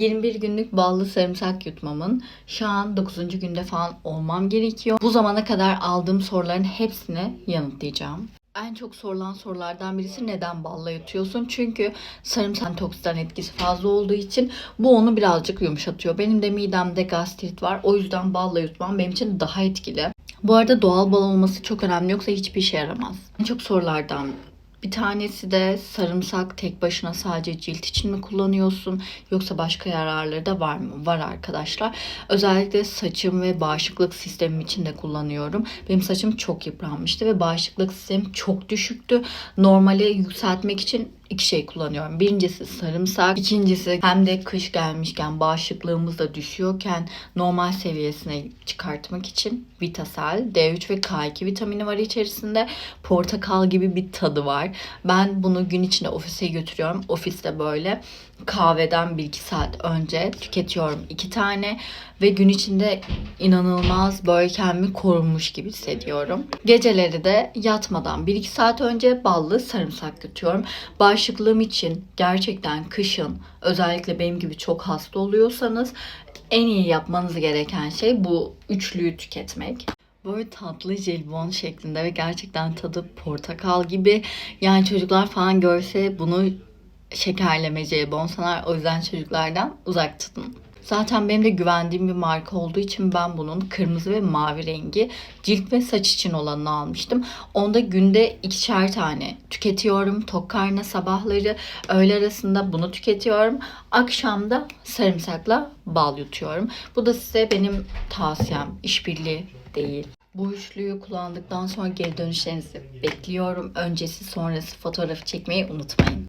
21 günlük ballı sarımsak yutmamın şu an 9. günde falan olmam gerekiyor. Bu zamana kadar aldığım soruların hepsini yanıtlayacağım. En çok sorulan sorulardan birisi neden balla yutuyorsun? Çünkü sarımsak antioksidan etkisi fazla olduğu için bu onu birazcık yumuşatıyor. Benim de midemde gastrit var. O yüzden balla yutmam benim için daha etkili. Bu arada doğal bal olması çok önemli yoksa hiçbir işe yaramaz. En çok sorulardan bir tanesi de sarımsak tek başına sadece cilt için mi kullanıyorsun yoksa başka yararları da var mı? Var arkadaşlar. Özellikle saçım ve bağışıklık sistemim için de kullanıyorum. Benim saçım çok yıpranmıştı ve bağışıklık sistemim çok düşüktü. Normale yükseltmek için iki şey kullanıyorum. Birincisi sarımsak, ikincisi hem de kış gelmişken bağışıklığımız da düşüyorken normal seviyesine çıkartmak için Vitasel, D3 ve K2 vitamini var içerisinde. Portakal gibi bir tadı var. Ben bunu gün içinde ofise götürüyorum. Ofiste böyle kahveden 1-2 saat önce tüketiyorum iki tane ve gün içinde inanılmaz böyle kendimi korunmuş gibi hissediyorum. Geceleri de yatmadan 1-2 saat önce ballı sarımsak yutuyorum. Bağışıklığım için gerçekten kışın özellikle benim gibi çok hasta oluyorsanız en iyi yapmanız gereken şey bu üçlüyü tüketmek. Böyle tatlı jelibon şeklinde ve gerçekten tadı portakal gibi. Yani çocuklar falan görse bunu şekerleme jelibon sanar. O yüzden çocuklardan uzak tutun. Zaten benim de güvendiğim bir marka olduğu için ben bunun kırmızı ve mavi rengi cilt ve saç için olanını almıştım. Onda günde ikişer tane tüketiyorum. Tok karnına sabahları öğle arasında bunu tüketiyorum. Akşamda sarımsakla bal yutuyorum. Bu da size benim tavsiyem. İşbirliği değil. Bu üçlüyü kullandıktan sonra geri dönüşlerinizi bekliyorum. Öncesi sonrası fotoğrafı çekmeyi unutmayın.